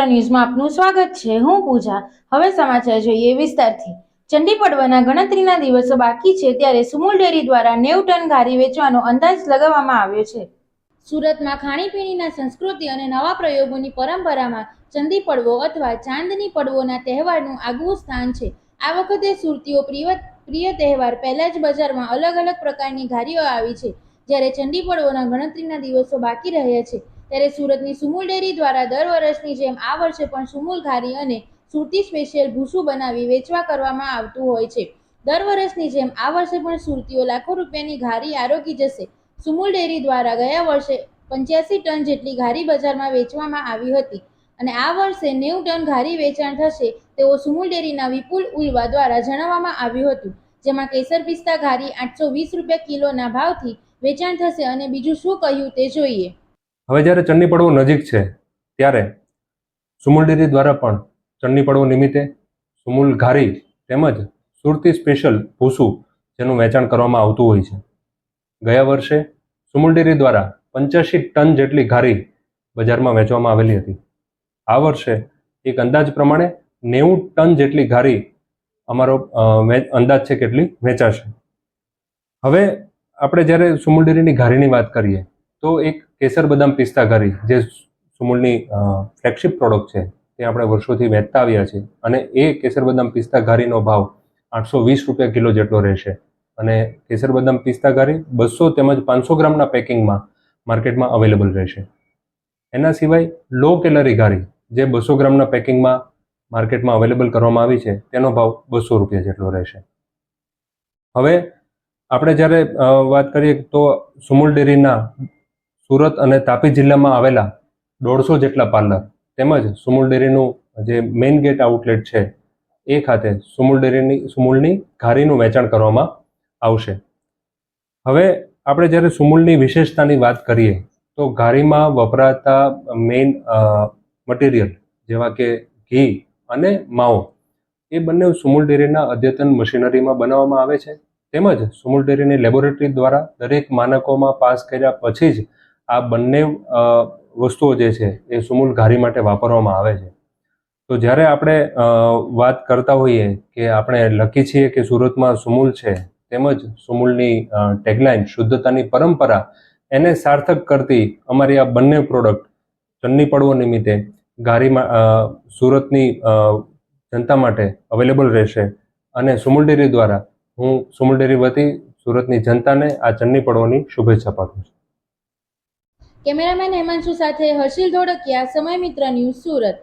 મિત્ર ન્યૂઝમાં આપનું સ્વાગત છે. હું પૂજા. હવે સમાચાર જોઈએ વિસ્તારથી. ચંડી પડવાના ગણતરીના દિવસો બાકી છે ત્યારે સુમુલ ડેરી દ્વારા નેવ ટન ઘારી વેચવાનો અંદાજ લગાવવામાં આવ્યો છે. સુરતમાં ખાણીપીણીના સંસ્કૃતિ અને નવા પ્રયોગોની પરંપરામાં ચંદી પડવો અથવા ચાંદની પડવોના તહેવારનું આગવું સ્થાન છે. આ વખતે સુરતીઓ પ્રિય પ્રિય તહેવાર પહેલા જ બજારમાં અલગ અલગ પ્રકારની ઘારીઓ આવી છે, જ્યારે ચંડી પડવોના ગણતરીના દિવસો બાકી રહ્યા છે. ત્યારે સુરતની સુમુલ ડેરી દ્વારા દર વર્ષની જેમ આ વર્ષે પણ સુમુલ ઘારી અને સુરતી સ્પેશિયલ ભૂસું બનાવી વેચવા કરવામાં આવતું હોય છે. દર વર્ષની જેમ આ વર્ષે પણ સુરતીઓ લાખો રૂપિયાની ઘારી આરોગી જશે. સુમુલ ડેરી દ્વારા ગયા વર્ષે પંચ્યાસી ટન જેટલી ઘારી બજારમાં વેચવામાં આવી હતી અને આ વર્ષે નેવું ટન ઘારી વેચાણ થશે તેવો સુમુલ ડેરીના વિપુલ ઉલવા દ્વારા જણાવવામાં આવ્યું હતું, જેમાં કેસર પિસ્તા ઘારી આઠસો વીસ રૂપિયા કિલોના ભાવથી વેચાણ થશે અને બીજું શું કહ્યું તે જોઈએ. હવે જ્યારે ચન્ની પડવો નજીક છે, ત્યારે સુમુલ દ્વારા પણ ચન્ની પડવો નિમિત્તે સુમુલ ઘારી તેમજ સુરતી સ્પેશિયલ ભૂસું જેનું વેચાણ કરવામાં આવતું હોય છે. ગયા વર્ષે સુમુલ ડેરી દ્વારા પંચ્યાસી ટન જેટલી ઘારી બજારમાં વેચવામાં આવેલી હતી. આ વર્ષે એક અંદાજ પ્રમાણે નેવું ટન જેટલી ઘારી અમારો અંદાજ છે કેટલી વેચાશે. હવે આપણે જ્યારે સુમુલ ડેરીની ઘારીની વાત કરીએ, તો એક કેસર બદામ પિસ્તા ઘારી જે સુમૂલની ફ્લેગશિપ પ્રોડક્ટ છે, તે આપણે વર્ષોથી વહેતા આવ્યા છે. અને એ કેસર બદામ પિસ્તા ઘારીનો ભાવ આઠસો વીસ રૂપિયા કિલો જેટલો રહેશે. અને કેસર બદામ પિસ્તા ઘારી બસો તેમજ પાંચસો ગ્રામના પેકિંગમાં માર્કેટમાં અવેલેબલ રહેશે. એના સિવાય લો કેલરી ઘારી જે બસો ગ્રામના પેકિંગમાં માર્કેટમાં અવેલેબલ કરવામાં આવી છે, તેનો ભાવ બસો રૂપિયા જેટલો રહેશે. હવે, આપણે જ્યારે વાત કરીએ તો સુમુલ ડેરીના સુરત અને તાપી જિલ્લામાં આવેલા દોઢસો જેટલા પાર્લર તેમજ સુમુલ ડેરીનું જે મેઇન ગેટ આઉટલેટ છે, એ ખાતે સુમુલ ડેરીની, સુમુલની ઘારીનું વેચાણ કરવામાં આવશે. હવે આપણે જ્યારે સુમુલની વિશેષતાની વાત કરીએ, તો ઘારીમાં વપરાતા મેઇન મટીરિયલ જેવા કે ઘી અને માવો, એ બંને સુમુલ ડેરીના અદ્યતન મશીનરીમાં બનાવવામાં આવે છે. તેમજ સુમુલ ડેરીની લેબોરેટરી દ્વારા દરેક માનકોમાં પાસ કર્યા પછી જ આ બંને વસ્તુઓ જે છે એ સુમૂલ ઘારી માટે વાપરવામાં આવે છે. તો જ્યારે આપણે વાત કરતા હોઈએ કે આપણે લખી છીએ કે સુરતમાં સુમૂલ છે, તેમજ સુમૂલની ટેગલાઇન શુદ્ધતાની પરંપરા, એને સાર્થક કરતી અમારી આ બંને પ્રોડક્ટ ચન્ની પડવો નિમિત્તે ઘારીમાં સુરતની જનતા માટે અવેલેબલ રહેશે. અને સુમૂલ ડેરી દ્વારા હું સુમૂલ ડેરી વતી સુરતની જનતાને આ ચન્ની પડવાની શુભેચ્છા પાઠવું છું. કેમેરામેન હેમાંશુ સાથે હર્ષિલ ધોળકિયા સમય મિત્ર ન્યૂઝ સુરત.